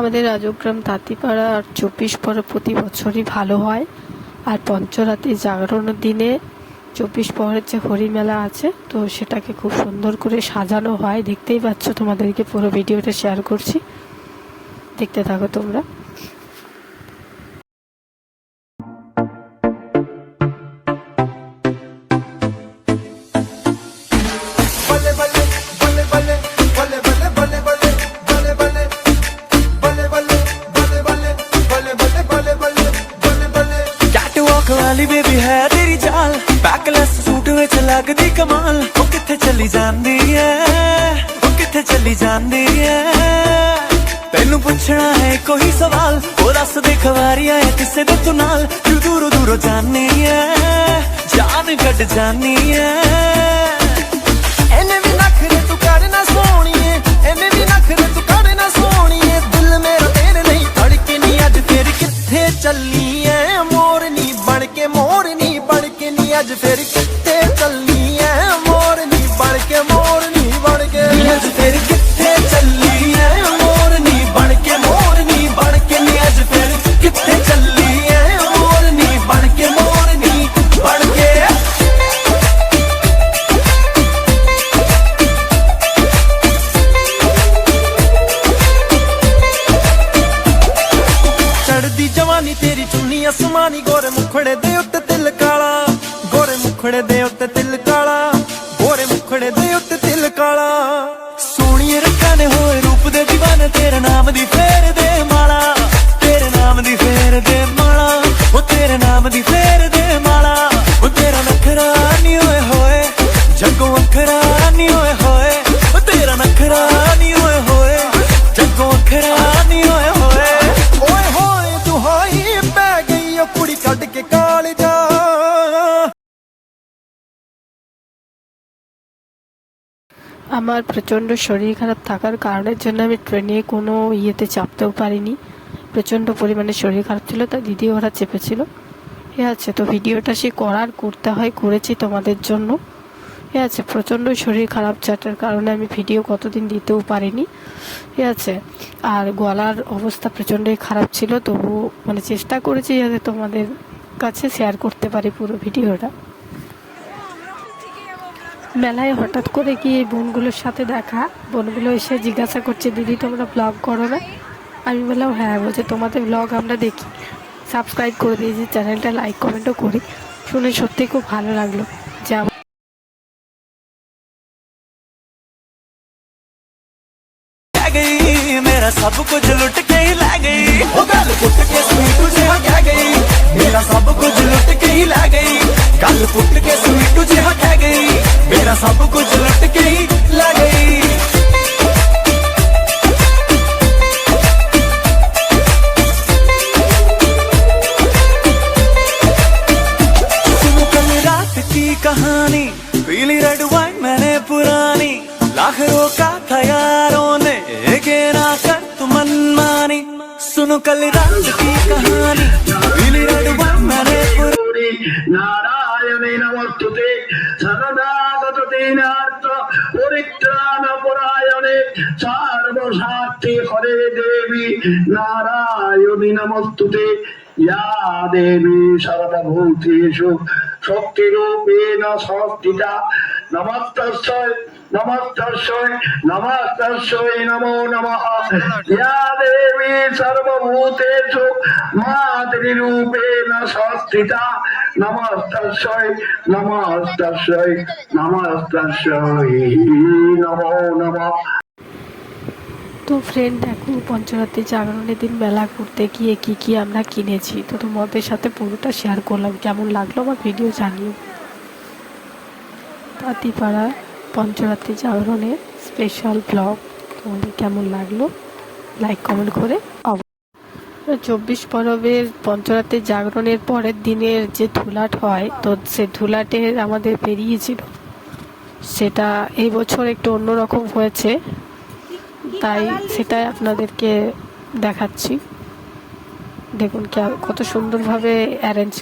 আমাদের রাজগ্রাম তাঁতিপাড়া আর চব্বিশ পর প্রতি বছরই ভালো হয়। আর পঞ্চরাতে জাগরণের দিনে চব্বিশ পরের যে হরিমেলা আছে, তো সেটাকে খুব সুন্দর করে সাজানো হয়। দেখতেই পাচ্ছ তোমাদেরকে পুরো ভিডিওটা শেয়ার করছি। দেখতে থাকো তোমরা। ਵਾਲੀ ਬੇਬੀ ਹੈ ਤੇਰੀ ਚਾਲ। ਬੈਕਲੈਸ ਸੂਟ ਵਿੱਚ ਲੱਗਦੀ ਕਮਾਲ। ਉਹ ਕਿੱਥੇ ਚੱਲੀ ਜਾਂਦੀ ਐ ਉਹ ਕਿੱਥੇ ਚੱਲੀ ਜਾਂਦੀ ਐ ਤੈਨੂੰ ਪੁੱਛਣਾ ਹੈ ਕੋਈ ਸਵਾਲ। ਉਹ ਦੱਸ ਦੇ ਖਵਾਰੀਆਂ ਐ ਕਿਸੇ ਦੇ ਤੂੰ ਨਾਲ। ਤੂੰ ਦੂਰੋਂ ਦੂਰੋਂ ਜਾਣੀ ਐ ਜਾਨ ਕੱਢ ਜਾਣੀ ਐ ਐਨੇ ਵੀ ਨਖਰੇ ਤੂੰ ਕਰ ਨਾ ਤੇਰੀ ਅਸਮਾਨੀ ਗੋਰੇ ਮੁਖੜੇ ਦੇ ਉੱਤੇ ਤਿਲ ਕਾਲਾ, ਗੋਰੇ ਮੁਖੜੇ ਦੇ ਉੱਤੇ ਤਿਲ ਕਾਲਾ, ਗੋਰੇ ਮੁਖੜੇ ਦੇ ਉੱਤੇ ਤਿਲ ਕਾਲਾ। ਸੋਹਣੀਏ ਰੱਖਾਂ ਨੇ ਹੋਏ ਰੂਪ ਦੇ دیਵਾਨੇ ਤੇਰੇ ਨਾਮ ਦੀ ਫੇਰ ਦੇ ਮਾਲਾ, ਤੇਰੇ ਨਾਮ ਦੀ ਫੇਰ ਦੇ ਮਾਲਾ, ਉਹ ਤੇਰੇ ਨਾਮ ਦੀ ਫੇਰ ਦੇ ਮਾਲਾ। আমার প্রচণ্ড শরীর খারাপ থাকার কারণের জন্য আমি ট্রেনে কোনো ইয়েতে চাপতেও পারিনি। প্রচণ্ড পরিমাণে শরীর খারাপ ছিল, তাই দিদি ওরা চেপেছিল। এ আছে, তো ভিডিওটা সে করার করতে হয়, করেছি তোমাদের জন্য। এ আছে, প্রচণ্ড শরীর খারাপ যাটার কারণে আমি ভিডিও কতদিন দিতেও পারিনি। এ আছে, আর গলার অবস্থা প্রচণ্ডই খারাপ ছিল তবু মানে চেষ্টা করেছি যাতে তোমাদের কাছে শেয়ার করতে পারি পুরো ভিডিওটা। মেলায় হঠাৎ করে কি এই বোনগুলোর সাথে দেখা? বোনগুলো এসে জিজ্ঞাসা করছে, দিদি, তোমরা ব্লগ করো না? আমি বললাম হ্যাঁ বলছে, তোমাদের ব্লগ আমরা দেখি। সাবস্ক্রাইব করে দিয়েছি, চ্যানেলটা লাইক কমেন্টও করি। শুনে সত্যিই খুব ভালো লাগল। যে सब कुछ लुट के ही ला गई वो गल फुट के सुई तुझे क्या गई मेरा सब कुछ लुट के ही ला गई गल फुट के सुई सुनो कल रात की कहानी पीली रेड वाइन मैंने पुरानी গৌরী নারায়ণে নমস্তুতে সদাগত দীনার্থ পরিত্রাণ পরায়ণে সর্বসাক্ষী হরে দেবী নারায়ণী নমস্তুতে ইয়া দেবী সর্বভূতেষু শক্তিরূপেণ সংস্থিতা নমস্তস্যৈ নমো নমঃ নমো তো ফ্রেন্ড দেখো পঞ্চরাত্রি জাগরণের দিন মেলা করতে গিয়ে কি কি আমরা কিনেছি। তো তোমাদের সাথে পুরোটা শেয়ার করলাম। কেমন লাগল আমার ভিডিও জানিও। তাঁতিপাড়া পঞ্চরাত্রি জাগরণের স্পেশাল ব্লগ তোমাদের কেমন লাগল? লাইক কমেন্ট করে চব্বিশ পরবের পঞ্চরাত্রি জাগরণের পরের দিনের যে ধুলাট হয়, তো সে ধুলাটে আমাদের বেরিয়েছিল। সেটা এই বছর একটু অন্যরকম হয়েছে, তাই সেটাই আপনাদেরকে দেখাচ্ছি। দেখুন কত সুন্দরভাবে অ্যারেঞ্জ